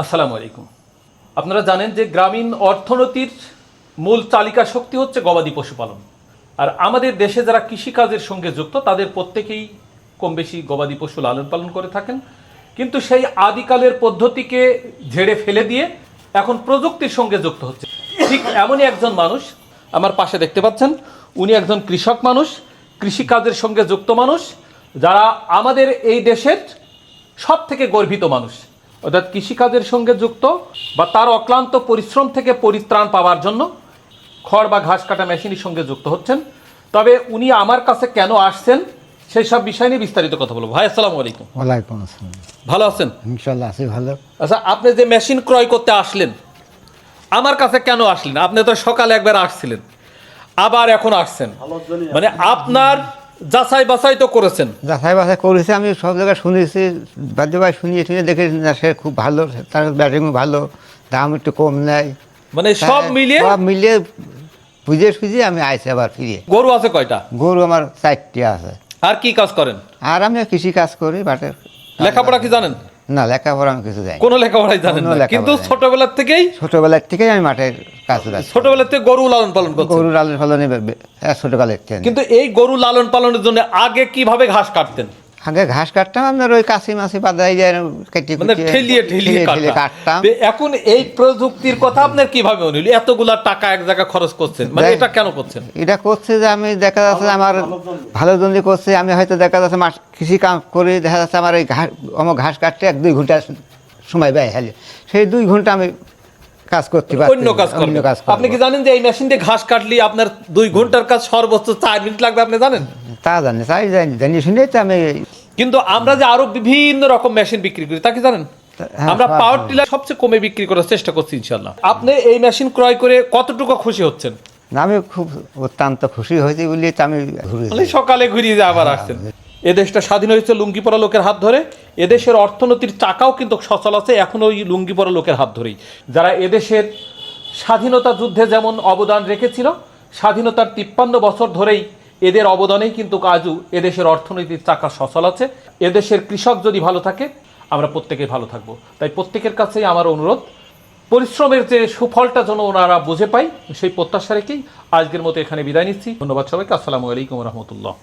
আসসালামু আলাইকুম। আপনারা জানেন যে গ্রামীণ অর্থনীতির মূল চালিকা শক্তি হচ্ছে গবাদি পশুপালন। আর আমাদের দেশে যারা কৃষিকাজের সঙ্গে যুক্ত, তাদের প্রত্যেকেই কম বেশি গবাদি পশু লালন পালন করে থাকেন। কিন্তু সেই আদিকালের পদ্ধতিকে ঝেড়ে ফেলে দিয়ে এখন প্রযুক্তির সঙ্গে যুক্ত হচ্ছে। ঠিক এমনই একজন মানুষ আমার পাশে দেখতে পাচ্ছেন। উনি একজন কৃষক মানুষ, কৃষিকাজের সঙ্গে যুক্ত মানুষ, যারা আমাদের এই দেশের সব থেকে গর্বিত মানুষ। অর্থাৎ কৃষিকাজের সঙ্গে যুক্ত বা তার অক্লান্ত পরিশ্রম থেকে পরিত্রাণ পাওয়ার জন্য খড় বা ঘাস কাটা মেশিনের সঙ্গে যুক্ত হচ্ছেন। তবে উনি আমার কাছে কেন আসছেন সেই সব বিষয় নিয়ে বিস্তারিত কথা বলব। ভাই আসসালামু আলাইকুম। ওয়ালাইকুম আসসালাম। ভালো আছেন? ইনশাল্লাহ আছি ভালো। আচ্ছা আপনি যে মেশিন ক্রয় করতে আসলেন আমার কাছে কেন আসলেন? আপনি তো সকালে একবার আসছিলেন আবার এখন আসছেন। মানে আপনার যাচাই বাছাই তো করেছেন। যাচাই বাছাই করেছে আমি সব জায়গায় শুনেছি বাদ্য ভাই শুনিয়ে শুনিয়ে দেখেছি না সে খুব ভালো তার ব্যাটিং ভালো দাম একটু কম নেয়। মানে সব মিলিয়ে? সব মিলিয়ে বুঝে সুঝে আমি আইসি আবার ফিরে। গরু আছে কয়টা? গরু আমার চারটি আছে। আর কি কাজ করেন? আর আমি কৃষি কাজ করি বাটের লেখাপড়া কি জানেন? না লেখাপড়া আমি কিছু জানি কোনো লেখাপড়াই জানেন না। কিন্তু ছোটবেলার থেকেই ছোটবেলার থেকেই আমি মাঠের কাছে যাই ছোটবেলার থেকে গরু লালন পালন করছি গরু লালন পালনে ছোটবেলার থেকে কিন্তু এই গরু লালন পালনের জন্য আগে কীভাবে ঘাস কাটতেন? আগে ঘাস কাটতাম আপনার ওই কাশি মাসি বাদাই যায় কেটে মানে ঠেলিয়ে ঠেলিয়ে কাটতাম। এখন এই প্রযুক্তির কথা আপনার কীভাবে মনে হলো? এতগুলা টাকা এক জায়গায় খরচ করছেন। মানে এটা কেন করছেন? এটা করছে যে আমি দেখা যাচ্ছে আমার ভালো জন্য করছে আমি হয়তো দেখা যাচ্ছে মাস কৃষি কাম করে দেখা যাচ্ছে আমার এই ঘাস আমার ঘাস কাটতে এক দুই ঘণ্টা সময় ব্যয় হলে। সেই দুই ঘণ্টা আমি কাজ করতে পারছি অন্য কাজ অন্য কাজ আপনি কি জানেন যে এই মেশিন দিয়ে ঘাস কাটলে আপনার দুই ঘণ্টার কাজ সর্বোচ্চ চার মিনিট লাগবে আপনি জানেন? তা জানি তাই জানি জানি শুনেই তো আমি কিন্তু আমরা যে আরও বিভিন্ন রকম মেশিন বিক্রি করি তা কি জানেন? হ্যাঁ, আমরা পাওয়ার টিলার সবচেয়ে কমে বিক্রি করার চেষ্টা করছি ইনশাল্লাহ আপনি এই মেশিন ক্রয় করে কতটুকু খুশি হচ্ছেন? আমি খুব অত্যন্ত খুশি হয়েছি বলি আমি সকালে ঘুরিয়ে যে আবার আসছেন। এদেশটা স্বাধীন হয়েছে লুঙ্গি পরা লোকের হাত ধরে। এদেশের অর্থনীতির চাকাও কিন্তু সচল আছে, এখনও ওই লুঙ্গি পরা লোকের হাত ধরেই। যারা এদেশের স্বাধীনতা যুদ্ধে যেমন অবদান রেখেছিল, স্বাধীনতার তিপ্পান্ন বছর ধরেই এদের অবদানেই কিন্তু আজও এদেশের অর্থনীতির চাকা সচল আছে। এদেশের কৃষক যদি ভালো থাকে, আমরা প্রত্যেকে ভালো থাকব। তাই প্রত্যেকের কাছেই আমার অনুরোধ, পরিশ্রমের যে সুফলটা যেন ওনারা বুঝে পাই সেই প্রত্যাশা রেখেই আজকের মতো এখানে বিদায় নিচ্ছি। ধন্যবাদ সবাইকে, আসসালামু আলাইকুম রহমতুল্লাহ।